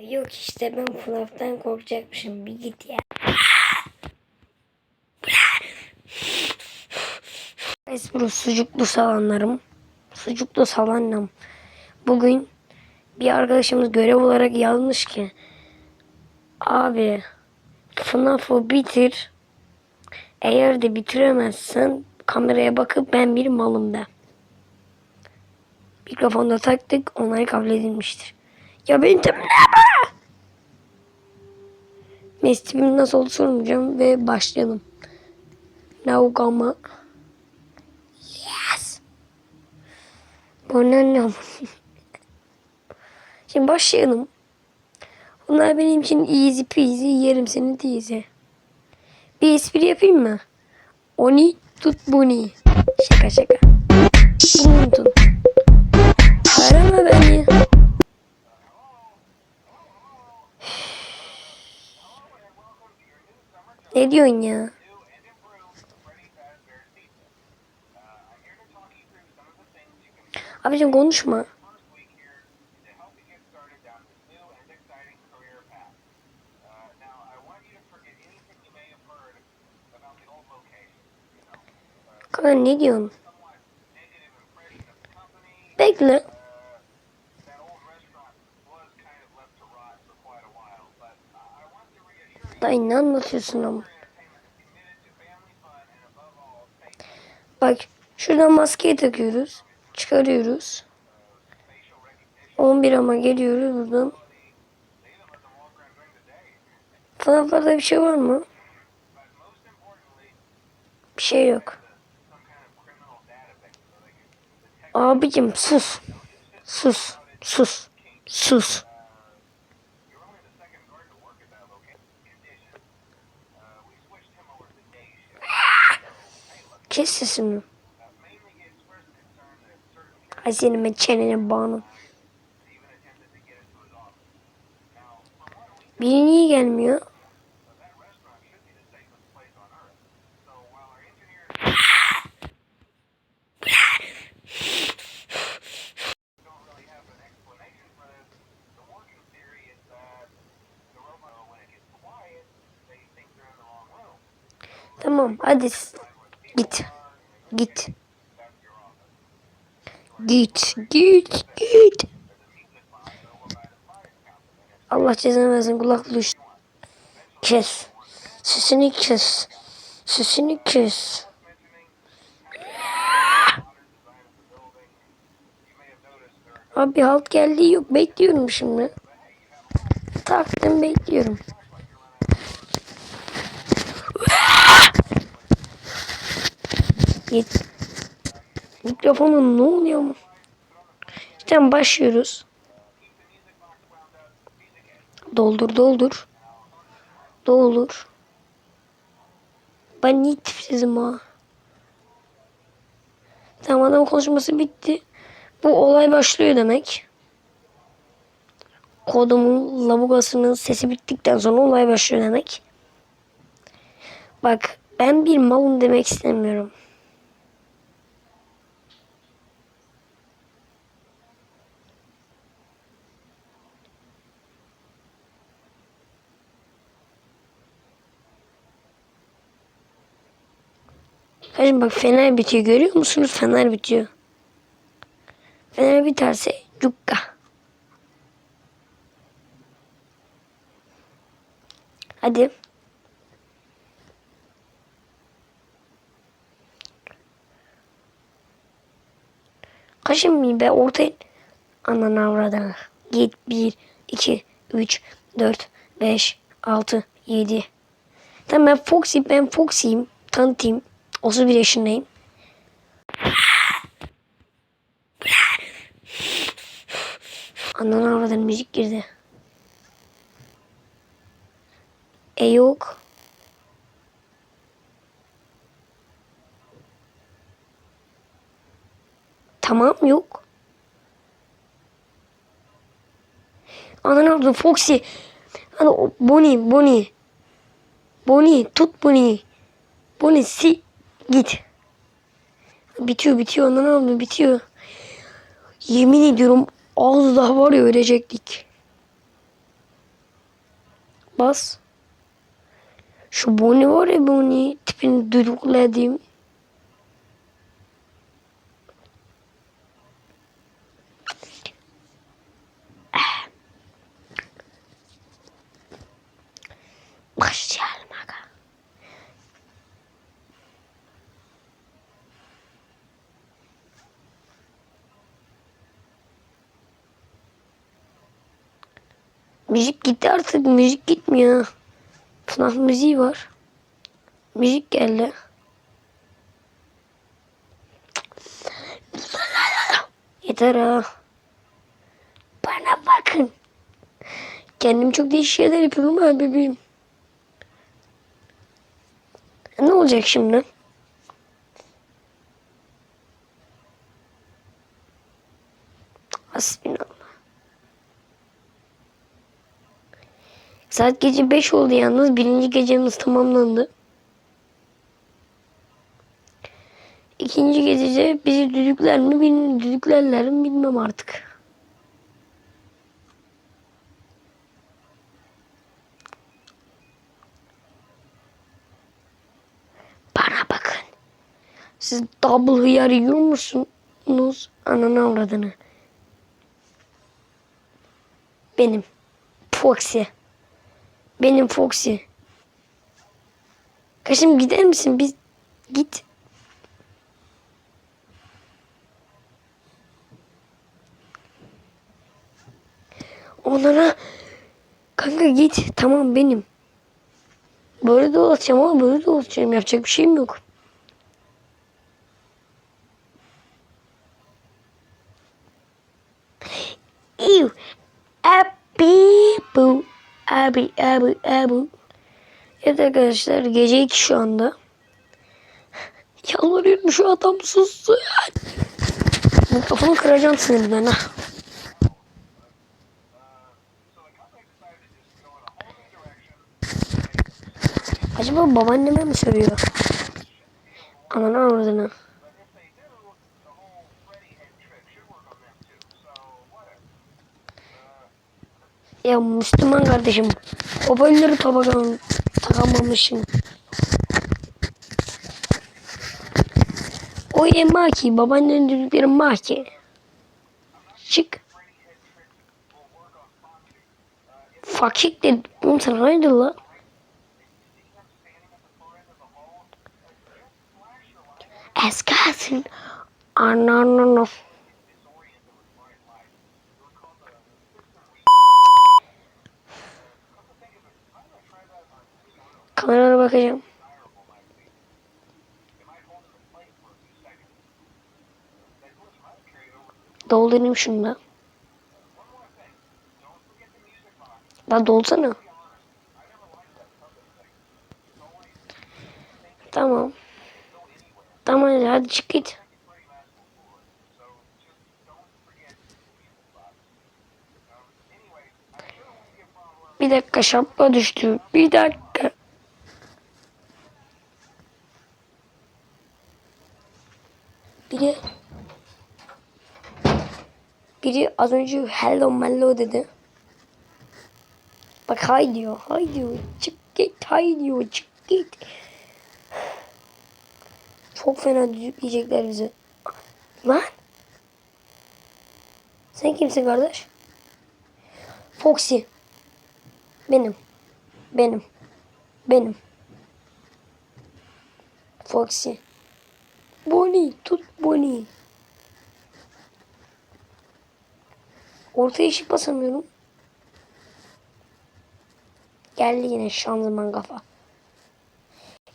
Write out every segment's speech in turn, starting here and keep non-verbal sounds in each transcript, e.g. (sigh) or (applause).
Yok işte ben FNAF'tan korkacakmışım. Bir git ya. Espro sucuklu salanlarım. Sucuklu salanım. Bugün bir arkadaşımız görev olarak yazmış ki Abi FNAF'ı bitir. Eğer de bitiremezsen kameraya bakıp ben bir malım de. Mikrofonda taktık onay kabul edilmiştir. Ya benim tipim ne? Neyse tipim nasıl oldu sormayacağım ve başlayalım. Naugama. Yes. Bu ne? (laughs) Şimdi başlayalım. Bunlar benim için easy peasy yerim seni teyze. Bir espri yapayım mı? Oni tut buni. Şaka şaka. Bunu tut. Ne diyorsun ya? Abicim konuşma. Kanka ne diyorsun? Bekle. Dayı ne anlatıyorsun ama? Bak şuradan maskeyi takıyoruz. Çıkarıyoruz. 11 ama geliyoruz buradan. FNAF'larda bir şey var mı? Bir şey yok. Abicim sus. Sus. Sus. Sus. Kes sesini. Ay senin ben çenene bağlı. Biri niye gelmiyor? Tamam hadi git. Git. Git. Git. Git. Allah cezanı versin kulaklığı Kes. Sesini kes. Sesini kes. Abi halt geldi yok bekliyorum şimdi. Taktım bekliyorum. Git. Mikrofonun ne oluyor mu? İşte başlıyoruz. Doldur doldur. Doldur. Ben niye tipsizim ha? Tamam adam konuşması bitti. Bu olay başlıyor demek. Kodumun labugasının sesi bittikten sonra olay başlıyor demek. Bak ben bir malım demek istemiyorum. Kardeşim bak fener bitiyor görüyor musunuz? Fener bitiyor. Fener biterse cukka. Hadi. Kaşın be ortaya... Anan avradına. Git 1, 2, 3, 4, 5, 6, 7. Tamam ben Foxy, ben Foxy'yim. Tanıtayım. 31 yaşındayım. Anan avradına müzik girdi. E yok. Tamam yok. Anan avradına Foxy. Hani Bonnie, Bonnie. Bonnie, tut Bonnie. Bonnie si git. Bitiyor bitiyor anan avradına bitiyor. Yemin ediyorum az daha var ya ölecektik. Bas. Şu Bonnie var ya Bonnie tipini durukladım. Başlayalım aga. Müzik gitti artık. Müzik gitmiyor. FNAF müziği var. Müzik geldi. Yeter ha. Bana bakın. Kendim çok değişik şeyler yapıyorum ha bebeğim. Ne olacak şimdi? Saat gece 5 oldu yalnız. Birinci gecemiz tamamlandı. İkinci gecede bizi düdükler mi, bil- düdüklerler mi bilmem artık. Bana bakın. Siz double hıyar yiyor musunuz? Ananı avradını. Benim. Foxy. Benim Foxy. Kaşım gider misin? Biz git. Onlara kanka git. Tamam benim. Böyle dolaşacağım ama böyle dolaşacağım. Yapacak bir şeyim yok. Ew. Abi bu. Abi abi abi. Evet arkadaşlar gece 2 şu anda. (laughs) Yalvarıyorum şu adam sussun. Mikrofonu kıracağım sinirinden ha. Acaba babaanneme mi sövüyor? Ananı avradını. Ya Müslüman kardeşim. Hoparlörü tabakan takamamışım. O ye maki. Babaannenin düdükleri maki. Çık. Fakik dedi. Oğlum sen hayırdır la? Eskasın. Ananı. Kameraya bakacağım. Doldurayım şunu da. Lan dolsana. Tamam. Tamam hadi, çık git. Bir dakika şapka düştü. Bir dakika. Biri biri az önce hello mello dedi. Bak hay diyor, hay diyor. Çık git, hay diyor, çık git. Çok fena düdükleyecekler bizi. Lan. Sen kimsin kardeş? Foxy. Benim. Benim. Benim. Foxy. Bonnie. Tut Bonnie. Ortaya ışık basamıyorum. Geldi yine şanzıman kafa.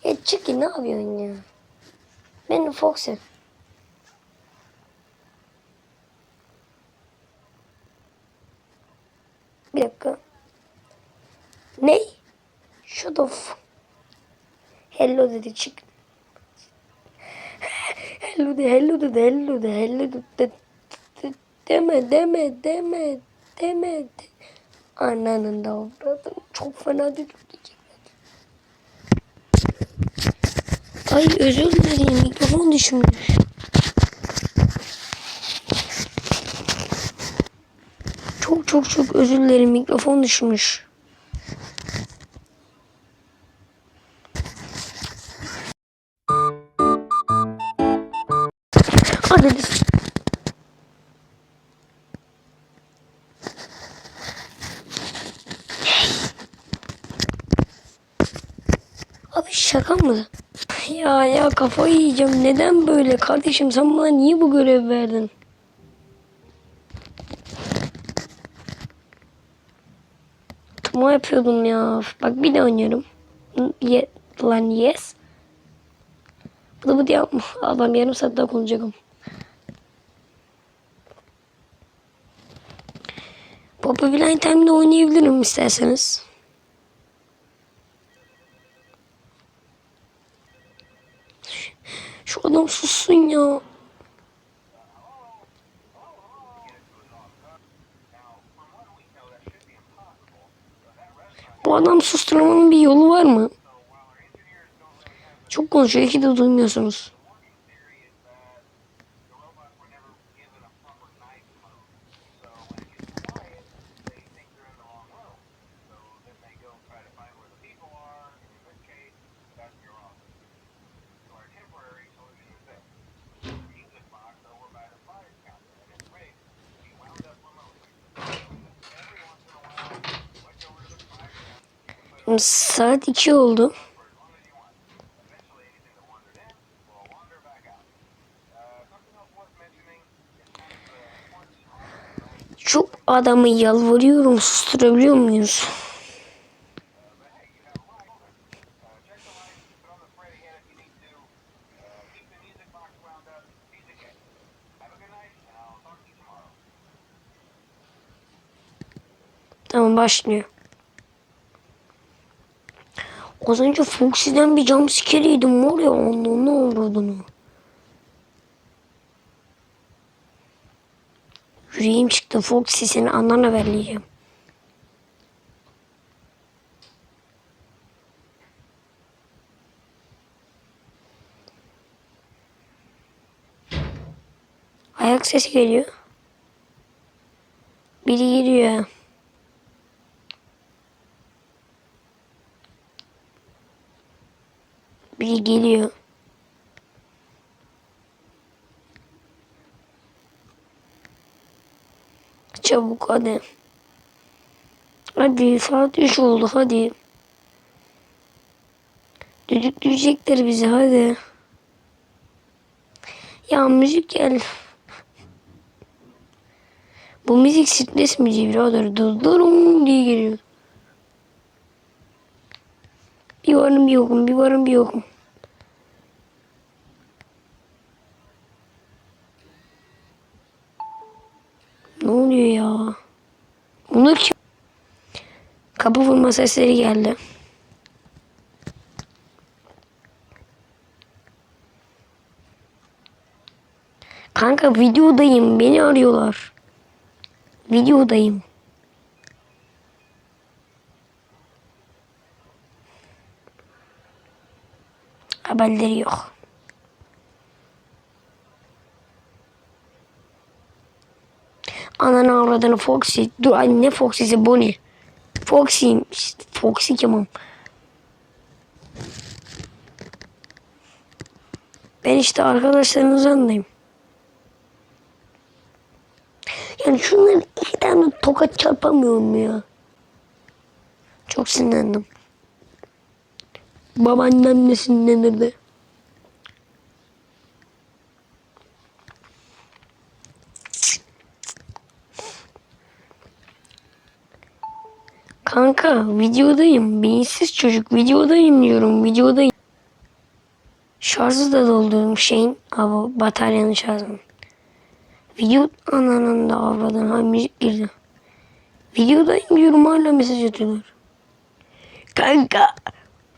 Ya çık ne yapıyorsun ya? Benim Foxy. Bir dakika. Ne? Shut off. Hello dedi çık. (laughs) Hello de hello de hello de hello de, de, de Deme deme deme deme. De. Ananın da avradım. Çok fena düdükleyecek. Ay özür dilerim mikrofon düşmüş. Çok çok çok özür dilerim mikrofon düşmüş. Analiz şaka mı? Ya ya kafayı yiyeceğim. Neden böyle kardeşim? Sen bana niye bu görev verdin? Tuma yapıyordum ya. Bak bir de oynuyorum. Ye, lan yes. Da bu diye adam yarım saat daha konuşacağım. Poppy Blind Time'da oynayabilirim isterseniz. Şu adam sussun ya. Bu adam susturmanın bir yolu var mı? Çok konuşuyor. İki de duymuyorsunuz. Saat 2 oldu. Çok adamı yalvarıyorum susturabiliyor muyuz? Tamam başlıyor. Az önce Foxy'den bir jumpscare yedim var ya onun ne olduğunu. Yüreğim çıktı Foxy seni anlarla verleyeceğim. Ayak sesi geliyor. Biri giriyor. Geliyor. Çabuk hadi. Hadi saat 3 oldu hadi. Düdükleyecekler bizi hadi. Ya müzik gel. Bu müzik stres müziği birader. Dırırım diye geliyor. Bir varım bir yokum, bir varım bir yokum. Ne oluyor ya? Bunu kim? Kapı vurma sesleri geldi. Kanka videodayım. Beni arıyorlar. Videodayım. Haberleri yok. Ananı avradını Foxy. Dur ay ne Foxy'si Bonnie. Foxy'ymiş. Foxy kimim? Ben işte arkadaşlarınızdan Yani şunları iki tane tokat çarpamıyorum ya. Çok sinirlendim. Babaannem de sinirlenirdi. Kanka videodayım. Beyinsiz çocuk videodayım diyorum. Videodayım. Şarjı da doldurdum şeyin. Abi bataryanın şarjını. Video ananın da avradın. Ha müzik girdi. Videodayım diyorum hala mesaj atıyorlar. Kanka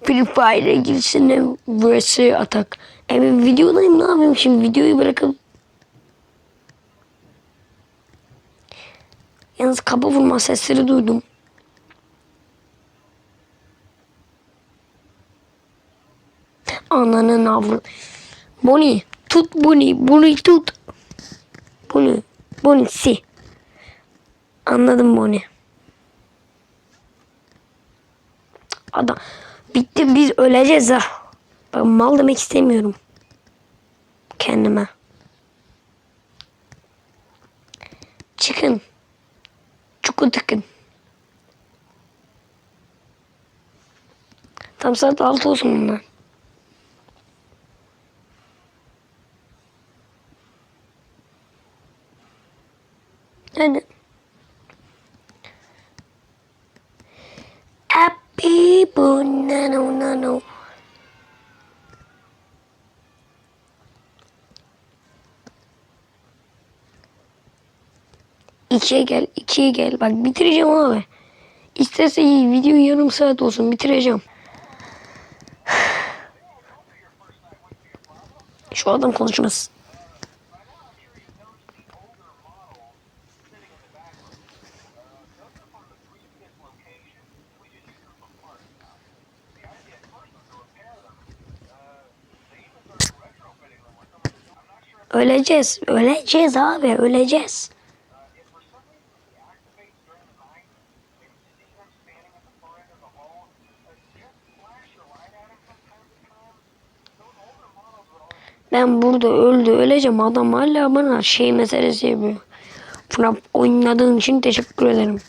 Free Fire'e girsene vs atak. Evet videodayım ne yapayım şimdi videoyu bırakıp Yalnız kapı vurma sesleri duydum. abla. Bonnie tut Bonnie. Bonnie tut. Bonnie. Bonnie si. Anladım Bonnie. Adam. Bitti biz öleceğiz ha. Ben mal demek istemiyorum. Kendime. Çıkın. Çuku tıkın. Tam saat 6 olsun bunlar. Yani. Happy banana nano. İkiye gel, ikiye gel. Bak bitireceğim abi. İsterse iyi, video yarım saat olsun bitireceğim. (sighs) Şu adam konuşmaz. Öleceğiz. Öleceğiz abi. Öleceğiz. Ben burada öldü öleceğim adam hala bana şey meselesi yapıyor. FNAF oynadığın için teşekkür ederim.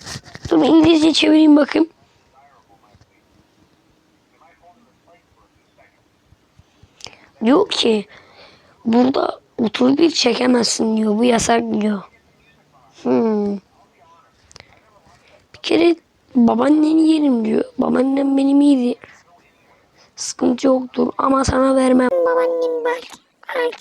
Dur ben İngilizce çevireyim bakayım. Diyor ki burada 31 çekemezsin diyor. Bu yasak diyor. Hmm. Bir kere babaanneni yerim diyor. Babaannem benim iyiydi. Sıkıntı yoktur ama sana vermem. Babaannem bak. bak.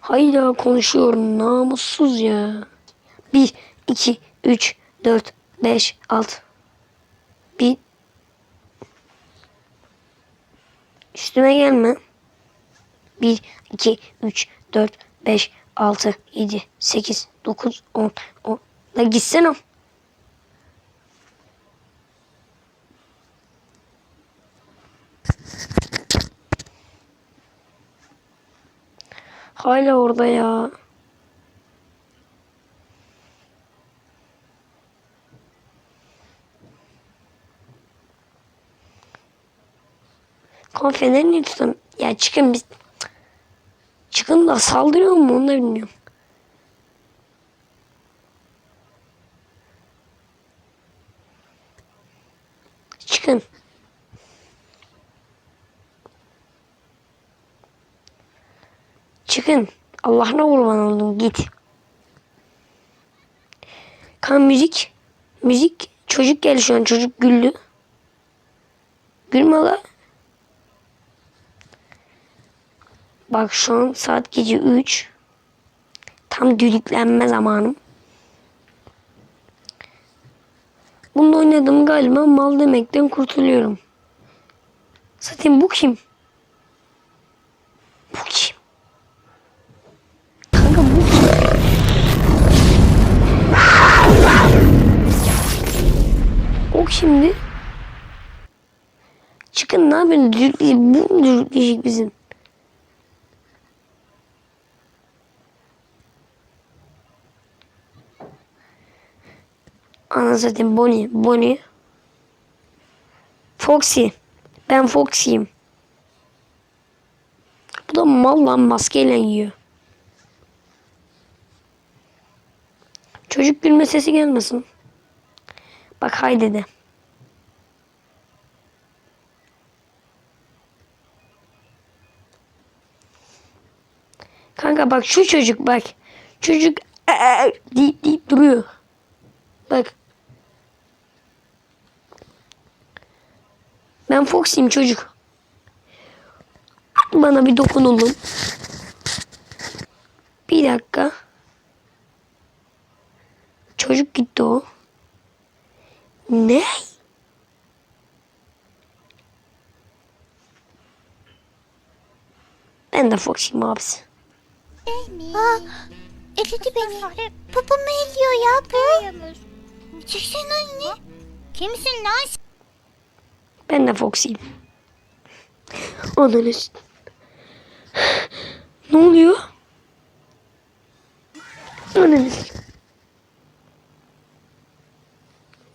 Hayda konuşuyorum namussuz ya. 1, 2, 3, 4, 5, 6. Bir. Üstüme gelme. 1, 2, 3, 4, 5, 6, 7, 8, 9, 10, 10. La gitsene. Hala orada ya. Konfener niye tutam? Ya çıkın biz. Çıkın da saldırıyor mu onu da bilmiyorum. Çıkın. Çıkın. Allah'ına kurban oldum git. Kan müzik. Müzik. Çocuk geldi şu an. Çocuk güldü. Gülme la. Bak şu an saat gece 3. Tam düdüklenme zamanım. Bununla oynadım galiba mal demekten kurtuluyorum. Zaten bu kim? Bu kim? Kanka bu kim? O kimdi? Çıkın ne yapıyorsun? Bu mu düdükleyecek bizim? Ana zaten Bonnie. Bonnie. Foxy. Ben Foxy'yim. Bu da mal lan maskeyle yiyor. Çocuk gülme sesi gelmesin. Bak hay dedi. Kanka bak şu çocuk bak. Çocuk "Aa!" deyip deyip duruyor. Bak. Ben Foxy'yim çocuk. Bana bir dokunulun. Bir dakika. Çocuk gitti o. Ne? Ben de Foxy'yim abisi. Aa, eledi beni. Babamı eliyor ya bu. Çeksene anne. Kimsin lan? Ben de Foxy'yim. Ananı. ne oluyor? Ananı.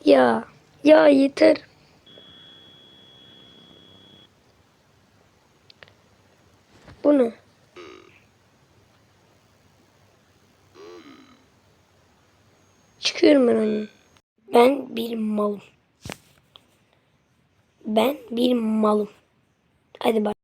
Ya. Ya yeter. Bu ne? Çıkıyorum ben onun. Ben bir malım. Ben bir malım. Hadi bak.